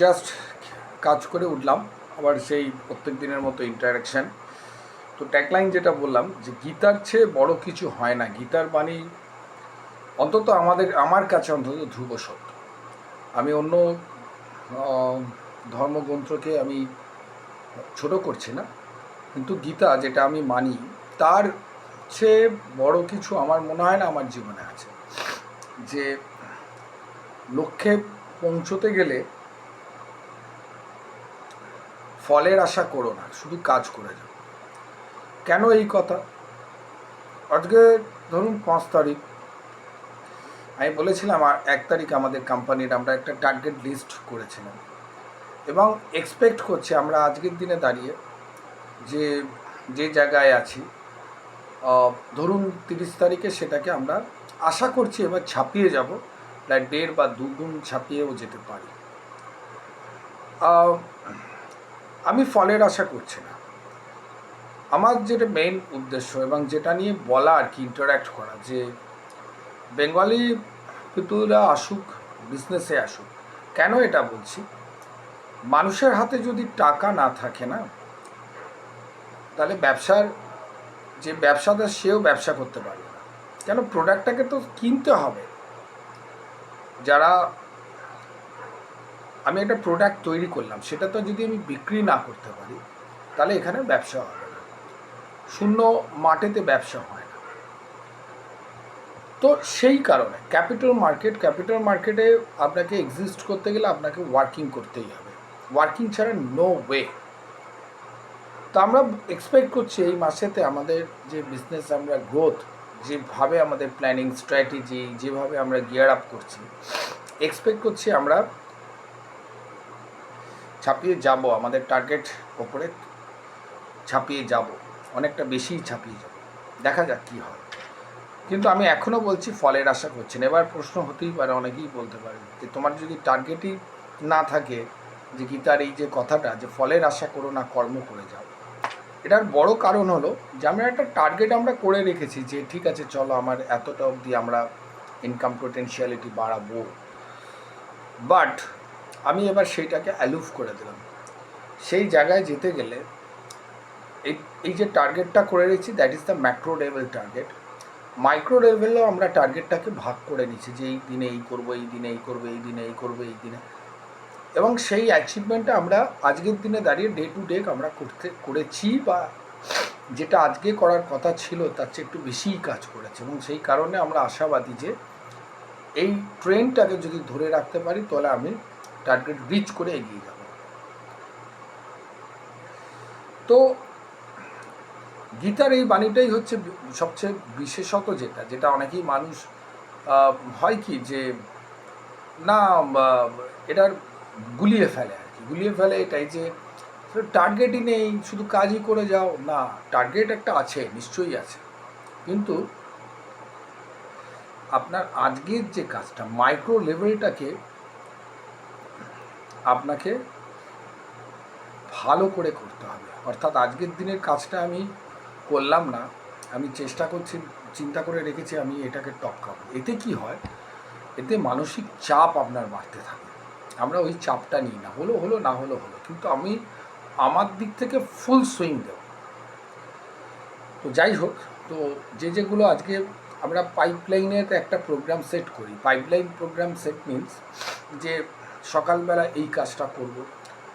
Just কাজ করে উঠলাম, আবার সেই প্রত্যেক দিনের মতো ইন্টারাকশান তো ট্যাগলাইন যেটা বললাম, যে গীতার চেয়ে বড় কিছু হয় না। গীতার বাণী অন্তত আমাদের, আমার কাছে অন্তত ধ্রুব সত্য। আমি অন্য ধর্মগ্রন্থকে আমি ছোট করছি না, কিন্তু গীতা যেটা আমি মানি, তার চেয়ে বড় কিছু আমার মনে হয় না আমার জীবনে আছে। যে লক্ষ্যে পৌঁছতে গেলে ফলের আশা করো না, শুধু কাজ করে যাও। কেন এই কথা? আজকে ধরুন পাঁচ তারিখ। আমি বলেছিলাম, আর এক তারিখ আমাদের কোম্পানির আমরা একটা টার্গেট লিস্ট করেছিলাম। এবং এক্সপেক্ট করছি আমরা আজকের দিনে দাঁড়িয়ে যে যে জায়গায় আছি ধরুন তিরিশ তারিখে সেটাকে আমরা আশা করছি এবার ছাপিয়ে যাব, প্রায় দেড় বা দুগুণ ছাপিয়েও যেতে পারি। আমি ফলের আশা করছি না। আমার যেটা মেইন উদ্দেশ্য এবং যেটা নিয়ে বলা আর কি ইন্টারাক্ট করা যে বেঙ্গলি পিপুলরা আসুক বিজনেসে আসুক, কেন এটা বলছি? মানুষের হাতে যদি টাকা না থাকে না, তাহলে ব্যবসার, যে ব্যবসাদার সেও ব্যবসা করতে পারবে না। কেন? প্রোডাক্টটাকে তো কিনতে হবে। যারা আমি একটা প্রোডাক্ট তৈরি করলাম, সেটা তো যদি আমি বিক্রি না করতে পারি, তাহলে এখানে ব্যবসা হবে না। শূন্য মাঠেতে ব্যবসা হয় না। তো সেই কারণে ক্যাপিটাল মার্কেট ক্যাপিটাল মার্কেটে আপনাকে এক্সিস্ট করতে গেলে আপনাকে ওয়ার্কিং করতেই হবে। ওয়ার্কিং ছাড়া নো ওয়ে তো আমরা এক্সপেক্ট করছি এই মাসেতে আমাদের যে বিজনেস আমরা গ্রোথ যেভাবে আমাদের প্ল্যানিং স্ট্র্যাটেজি যেভাবে আমরা গিয়ার আপ করছি এক্সপেক্ট করছি আমরা ছাপিয়ে যাব, আমাদের টার্গেট ওপরে ছাপিয়ে যাব, অনেকটা বেশিই ছাপিয়ে যাব। দেখা যাক কী হয়। কিন্তু আমি এখনও বলছি ফলের আশা করছি না। এবার প্রশ্ন হতেই পারে, অনেকেই বলতে পারে যে তোমার যদি টার্গেটই না থাকে যে গীতার এই যে কথাটা যে ফলের আশা করো না, কর্ম করে যাও। এটার বড় কারণ হলো যে আমরা একটা টার্গেট আমরা করে রেখেছি যে ঠিক আছে, চলো আমার এতটা অবধি আমরা ইনকাম পোটেনশিয়ালিটি বাড়াবো। বাট আমি এবার সেইটাকে অ্যালুভ করে দিলাম। সেই জায়গায় যেতে গেলে এই এই যে টার্গেটটা করে রেখেছি that is the macro level target micro লেভেলেও আমরা টার্গেটটাকে ভাগ করে নিচ্ছি যে এই দিনে এই করব, এই দিনে এই করব, এই দিনে এই করব, এই দিনে। এবং সেই অ্যাচিভমেন্টটা আমরা আজকের দিনে দাঁড়িয়ে ডে টু ডে আমরা করতে, করেছি বা যেটা আজকে করার কথা ছিল তার চেয়ে একটু বেশিই কাজ করেছে। এবং সেই কারণে আমরা আশাবাদী যে এই ট্রেনটাকে যদি ধরে রাখতে পারি, তাহলে আমি টার্গেট রিচ করে এগিয়ে যাব। তো গীতার এই বাণীটাই হচ্ছে সবচেয়ে বিশেষত যেটা যেটা অনেকেই মানুষ হয় কি যে, না এটার গুলিয়ে ফেলে আর কি। গুলিয়ে ফেলে এটাই যে টার্গেটই নেই, শুধু কাজই করে যাও, না টার্গেট একটা আছে, নিশ্চয়ই আছে। কিন্তু আপনার আজকের যে কাজটা মাইক্রো লেভেলটাকে আপনাকে ভালো করে করতে হবে। অর্থাৎ আজকের দিনের কাজটা আমি করলাম না। আমি চেষ্টা করছি, চিন্তা করে রেখেছি আমি এটাকে টপকাবো এতে কি হয়? এতে মানসিক চাপ আপনার বাড়তে থাকে। আমরা ওই চাপটা নিই না। হলো হলো, না হলো হলো। কিন্তু আমি আমার দিক থেকে ফুল সুইং দেব। তো যাই হোক, তো যে যেগুলো আজকে আমরা পাইপলাইনের একটা প্রোগ্রাম সেট করি। পাইপলাইন প্রোগ্রাম সেট মিনস যে সকালবেলা এই কাজটা করব।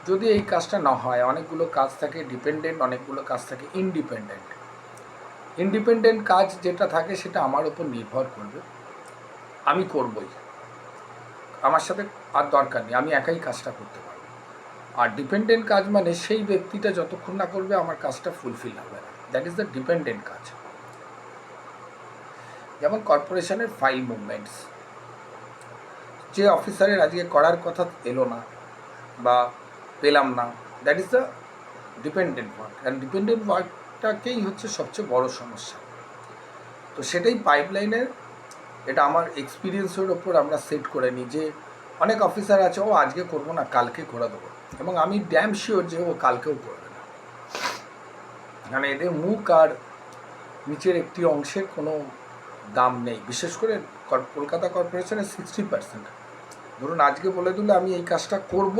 যদি এই কাজটা না হয়, অনেকগুলো কাজ থাকে ডিপেন্ডেন্ট অনেকগুলো কাজ থাকে ইনডিপেন্ডেন্ট ইন্ডিপেন্ডেন্ট কাজ যেটা থাকে সেটা আমার উপর নির্ভর করবে। আমি করবই। আমার সাথে আর দরকার নেই, আমি একাই কাজটা করতে পারব। আর ডিপেন্ডেন্ট কাজ মানে সেই ব্যক্তিটা যতক্ষণ না করবে, আমার কাজটা ফুলফিল হবে না। দ্যাট ইজ দ্য ডিপেন্ডেন্ট কাজ। যেমন কর্পোরেশনের ফাইল মুভমেন্টস যে অফিসারের আজকে করার কথা এলো না বা পেলাম না that is the dependent work and dependent ওয়ার্কটাকেই হচ্ছে সবচেয়ে বড় সমস্যা। তো সেটাই পাইপলাইনের এটা আমার এক্সপিরিয়েন্সের ওপর আমরা সেট করে নিই যে অনেক অফিসার আছে, ও, আজকে করব না, কালকে করে দেবো। এবং আমি ড্যাম শিওর যে ও কালকেও করবে না। মানে এদের মুখ আর নিচের একটি অংশের কোনো দাম নেই। বিশেষ করে কলকাতা কর্পোরেশনের সিক্সটি পার্সেন্ট ধরুন আজকে বলে দিল আমি এই কাজটা করব,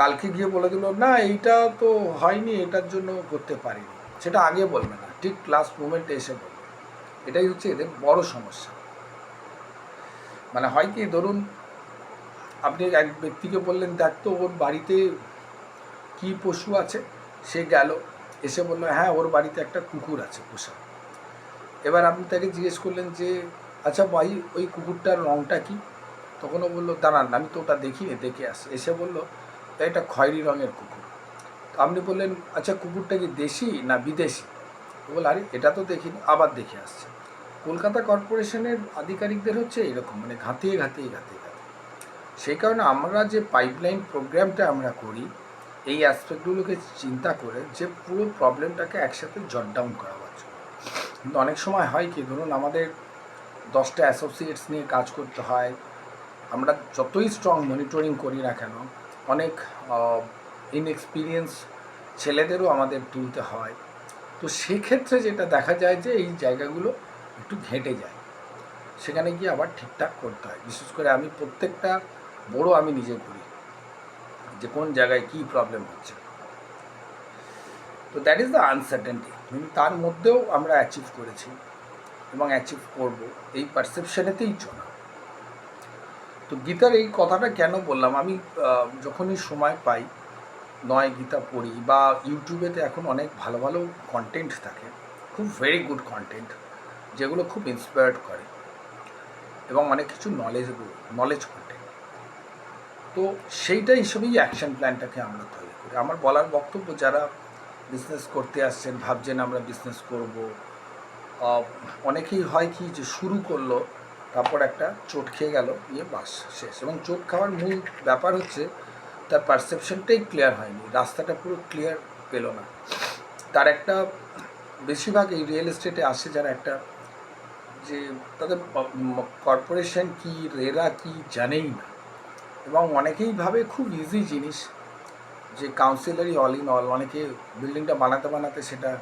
কালকে গিয়ে বলে দিল, না, এইটা তো হয়নি, এটার জন্য করতে পারিনি। সেটা আগে বলবে না, ঠিক লাস্ট মোমেন্টে এসে বলবে। এটাই হচ্ছে এদের বড় সমস্যা। মানে হয় কি, ধরুন আপনি এক ব্যক্তিকে বললেন, দেখ তো, ওর বাড়িতে কি পশু আছে? সে গেল, এসে বলল হ্যাঁ ওর বাড়িতে একটা কুকুর আছে পোষা। এবার আপনি তাকে জিজ্ঞেস করলেন যে আচ্ছা ভাই, ওই কুকুরটার রঙটা কি? তখন ও বলল, দাঁড়ান, আমি তো ওটা দেখিনি, দেখে আসি। এসে বলল এটা খয়েরি রঙের কুকুর। তো আপনি বললেন আচ্ছা কুকুরটা কি দেশি না বিদেশি? ও বলল, আরে, এটা তো দেখিনি, আবার দেখে আসছে। কলকাতা কর্পোরেশনের আধিকারিকদের হচ্ছে এরকম মানে ঘাঁতিয়ে ঘাঁতিয়ে ঘাঁতিয়ে ঘাঁতিয়ে সেই কারণে আমরা যে পাইপলাইন প্রোগ্রামটা আমরা করি, এই অ্যাসপেক্টগুলোকে চিন্তা করে যে পুরো প্রবলেমটাকে একসাথে জট ডাউন করাবার জন্য কিন্তু অনেক সময় হয় কি, ধরুন আমাদের দশটা অ্যাসোসিয়েটস নিয়ে কাজ করতে হয় আমরা যতই স্ট্রং মনিটরিং করি না কেন, অনেক ইনএক্সপিরিয়েন্স ছেলেদেরও আমাদের তুলতে হয়। তো সেক্ষেত্রে যেটা দেখা যায় যে এই জায়গাগুলো একটু ঘেঁটে যায়। সেখানে গিয়ে আবার ঠিকঠাক করতে হয়। বিশেষ করে আমি প্রত্যেকটা বড় আমি নিজে করি, যে কোন জায়গায় কী প্রবলেম হচ্ছে। তো দ্যাট ইজ দ্য আনসার্টেনটি কিন্তু তার মধ্যেও আমরা অ্যাচিভ করেছি এবং অ্যাচিভ করব। এই পারসেপশনেতেই চলা তো গীতার এই কথাটা কেন বললাম? আমি যখনই সময় পাই, নয় গীতা পড়ি বা ইউটিউবেতে এখন অনেক ভালো ভালো কন্টেন্ট থাকে, খুব ভেরি গুড কন্টেন্ট যেগুলো খুব ইন্সপায়ার্ড করে এবং অনেক কিছু নলেজ নলেজ কন্টেন্ট তো সেইটা হিসেবেই অ্যাকশন প্ল্যানটাকে আমরা তৈরি করি। আমার বলার বক্তব্য, যারা বিজনেস করতে আসছেন, ভাবছেন আমরা বিজনেস করব অনেকেই হয় কি যে শুরু করল তারপর একটা চোট খেয়ে গেল ইয়ে বাস শেষ। এবং চোট খাওয়ার মূল ব্যাপার হচ্ছে, তার পারসেপশনটাই ক্লিয়ার হয়নি, রাস্তাটা পুরো ক্লিয়ার পেল না। তার একটা, বেশিরভাগ এই রিয়েল এস্টেটে আসে যারা একটা, যে তাদের কর্পোরেশন কি রেরা কি জানেই না। এবং অনেকেই ভাবে খুব ইজি জিনিস, যে কাউন্সিলারই অল ইন অল অনেকে বিল্ডিংটা বানাতে বানাতে সেটা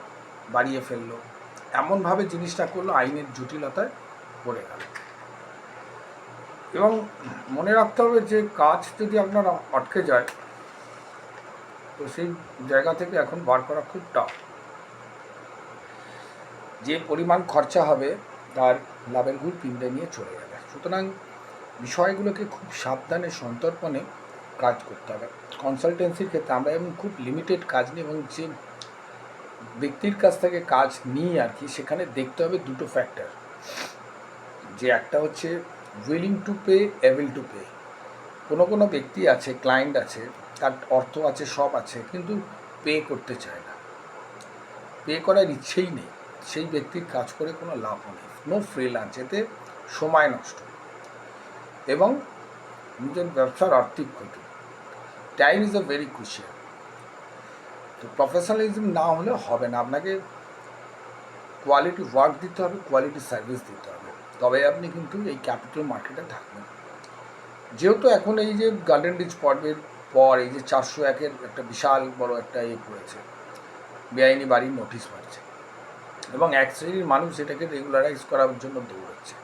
বাড়িয়ে ফেলল। এমনভাবে জিনিসটা করল, আইনের জটিলতায় পড়ে গেল। এবং মনে রাখতে হবে যে কাজ যদি আপনার আটকে যায়, তো সেই জায়গা থেকে এখন বার করা খুব টাফ যে পরিমাণ খরচা হবে, তার লাভের গুড় পিঁপড়ে নিয়ে চলে যাবে। সুতরাং বিষয়গুলোকে খুব সাবধানে, সন্তর্পণে কাজ করতে হবে। কনসালটেন্সির ক্ষেত্রে আমরা এমন খুব লিমিটেড কাজ নিই এবং যে ব্যক্তির কাছ থেকে কাজ নিই আর কি, সেখানে দেখতে হবে দুটো ফ্যাক্টর যে একটা হচ্ছে willing to pay able to pay কোনো কোনো ব্যক্তি আছে ক্লায়েন্ট আছে, তার অর্থ আছে, সব আছে, কিন্তু পে করতে চায় না। পে করার ইচ্ছেই নেই। সেই ব্যক্তির কাজ করে কোনো লাভও নেই। নো ফ্রিলান্স এতে সময় নষ্ট। এবং নিজের ব্যবসার আর্থিক ক্ষতি। Time is a very crucial তো প্রফেশনালিজম না হলে হবে না। আপনাকে কোয়ালিটি ওয়ার্ক দিতে হবে কোয়ালিটি সার্ভিস দিতে হবে। তবে আপনি কিন্তু এই ক্যাপিটাল মার্কেটে থাকবেন। যেহেতু এখন এই যে গার্ডেন রিচ পর্বের পর এই যে চারশো একের একটা বিশাল বড় একটা ইয়ে পড়েছে বেআইনি বাড়ির নোটিশ পাচ্ছে এবং এক শ্রেণির মানুষ এটাকে রেগুলারাইজ করার জন্য দৌড়াচ্ছে,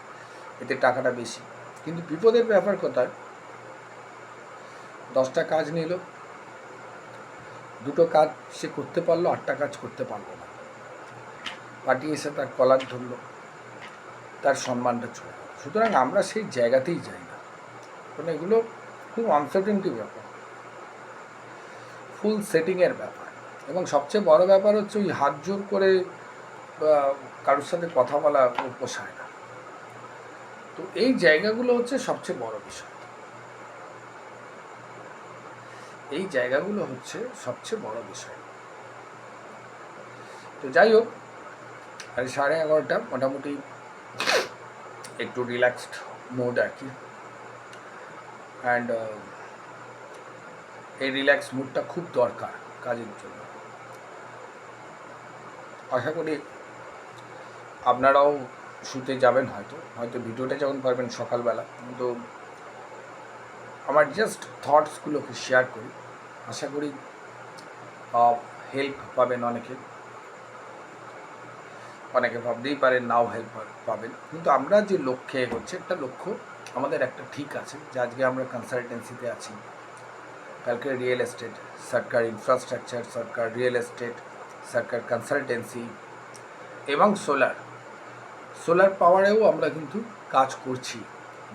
এতে টাকাটা বেশি। কিন্তু বিপদের ব্যাপার কোথায়? দশটা কাজ নিল, দুটো কাজ সে করতে পারল, আটটা কাজ করতে পারল না। পার্টি এসে তার কলার ধরলো। তার সম্মানটা চলে সুতরাং আমরা সেই জায়গাতেই যাই না। কারণ এগুলো খুব আনসার্টেনটি ব্যাপার। ফুল সেটিংয়ের ব্যাপার। এবং সবচেয়ে বড় ব্যাপার হচ্ছে ওই হাত জোর করে কারোর সাথে কথা বলা পোষায় না। তো এই জায়গাগুলো হচ্ছে সবচেয়ে বড় বিষয়। এই জায়গাগুলো হচ্ছে সবচেয়ে বড় বিষয়। তো যাই হোক, সাড়ে এগারোটা মোটামুটি একটু রিল্যাক্সড মোড আর কি। অ্যান্ড এই রিল্যাক্স মুডটা খুব দরকার কাজের জন্য। আশা করি আপনারাও শুতে যাবেন হয়তো। হয়তো ভিডিওটা যখন পারবেন সকালবেলা। কিন্তু আমার জাস্ট থটসগুলোকে শেয়ার করি। আশা করি হেল্প পাবেন অনেকে। অনেকে ভাবতেই পারেন নাও হেল্প পাবেন। কিন্তু আমরা যে লক্ষ্যে হচ্ছে একটা লক্ষ্য আমাদের একটা ঠিক আছে, যে আজকে আমরা কনসালটেন্সিতে আছি। কালকে রিয়েল এস্টেট সরকার ইনফ্রাস্ট্রাকচার সরকার রিয়েল এস্টেট সরকার কনসালটেন্সি এবং সোলার সোলার পাওয়ারেও আমরা কিন্তু কাজ করছি,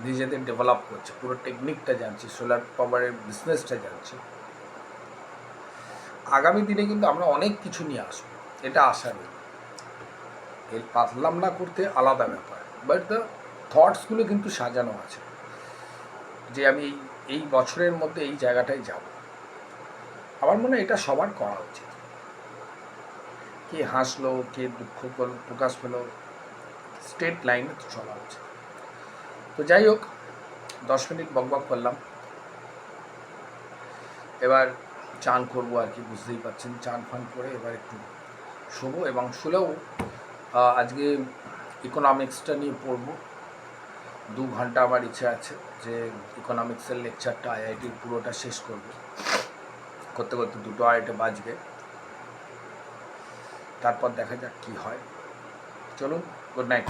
নিজেদের ডেভেলপ করছি, পুরো টেকনিকটা জানছি সোলার পাওয়ারের বিজনেসটা জানছি। আগামী দিনে কিন্তু আমরা অনেক কিছু নিয়ে আসব, এটা আশা নেই এর পাতলাম না করতে আলাদা ব্যাপার। বাট দ্য থটসগুলো কিন্তু সাজানো আছে। যে আমি এই বছরের মধ্যে এই জায়গাটায় যাব। আমার মনে হয় এটা সবার করা উচিত। কে হাসলো, কে দুঃখ প্রকাশ পেল স্টেট লাইনে তো চলা উচিত। তো যাই হোক, দশ মিনিট বকবক করলাম। এবার চান করব আর কি, বুঝতেই পারছেন, চান ফান করে এবার একটু শোবো এবং শুলেও আজকে ইকোনমিক্সটা নিয়ে পড়ব। দু ঘণ্টা আমার ইচ্ছে আছে যে ইকোনমিক্সের লেকচারটা আইআইটির পুরোটা শেষ করব। করতে করতে দুটো আড়াইটে বাজবে। তারপর দেখা যাক কী হয়। চলুন গুড নাইট